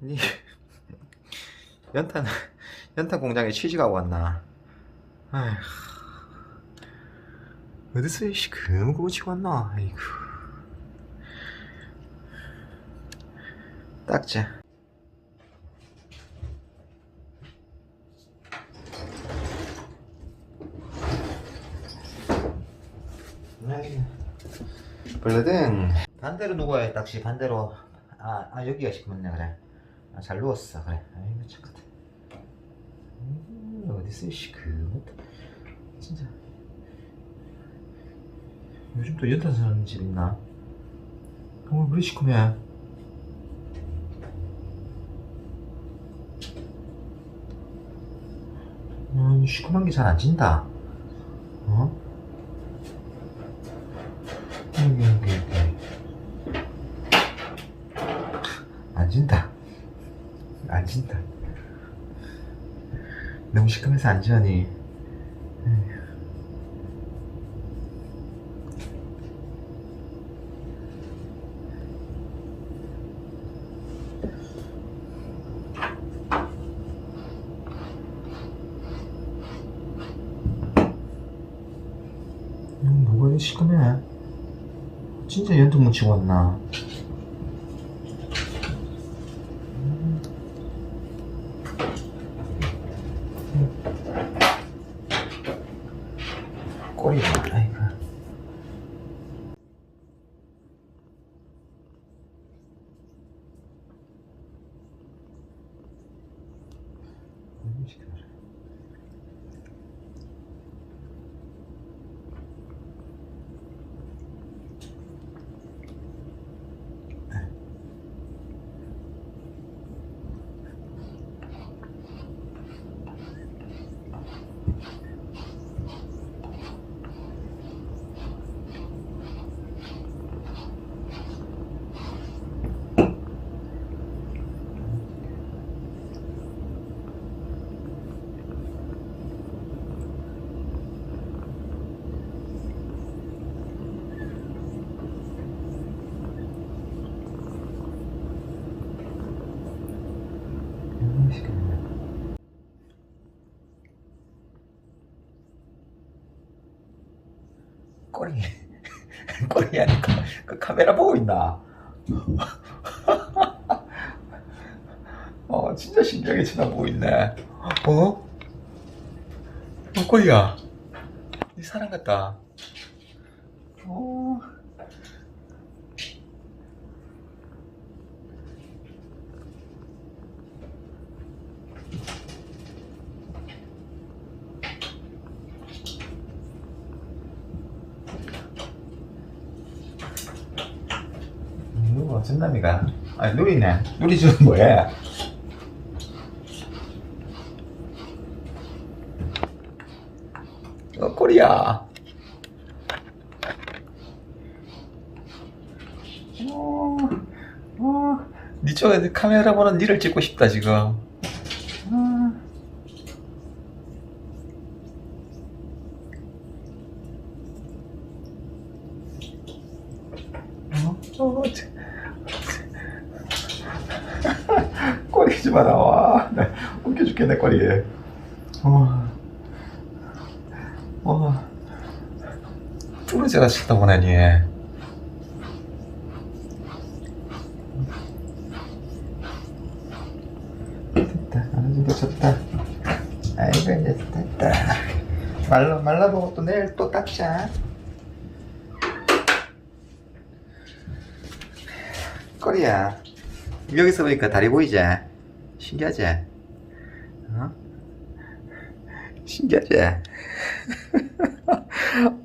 니 연탄 연탄 공장에 취직하고 왔나? 아휴 어디서 이씨 그런 거 치고 왔나? 아이고 딱자. 벌레등 반대로 누워야 딱지 반대로 아, 아 여기가 시커멓네 그래 아, 잘 누웠어. 그래. 아이고 착하다. 음, 이씨. 그 진짜. 요즘 또 연탄 사는 집 있나? 어, 그래 시커매 음, 시커먼 게잘 안 진다. 어? 여기 여기 여기. 안 진다 안 진다. 너무 시커매서 안 지하니. 음, 뭐가 시커매 진짜 연통 묻히고 왔나 꼬리가 아이고 음, 시끄러워. 음, 시끄러워. 꼬리 꼬리 아니까 그 카메라 보고 있나? 어 진짜 신기하게 쳐다보고 있네. 어? 어 꼬리야. 이 사람 같다. 어. 누구 어쩐 남이가? 아 누리네. 누리 지금 뭐해? 어 꼬리야. 어, 어, 니 쪽에 카메라 보는 니를 찍고 싶다 지금. 어. 어, 좀 마라 와. 나 웃겨 죽겠네 꼬리. 어. 어. 뚫어져가 싶다 보네 니. 됐다. 어느 정도 졌다. 아이고 이제 됐다. 말라 말라보고 또 내일 또 닦자. 꼬리야. 여기서 보니까 다리 보이지? 신기하지? 어? 신기하지?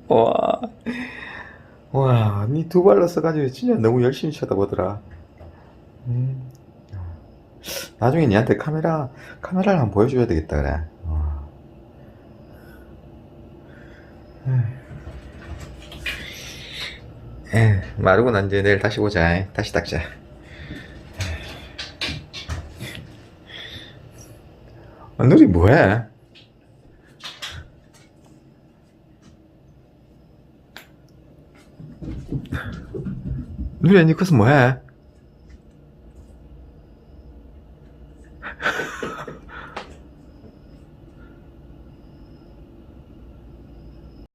와, 와, 니 두 발로 써가지고 진짜 너무 열심히 쳐다보더라. 음. 나중에 니한테 카메라, 카메라를 한번 보여줘야 되겠다, 그래. 와. 에, 마르고 난 뒤에 내일 다시 보자. 다시 닦자. 아, 누리 뭐해? 누리 니커스 뭐해?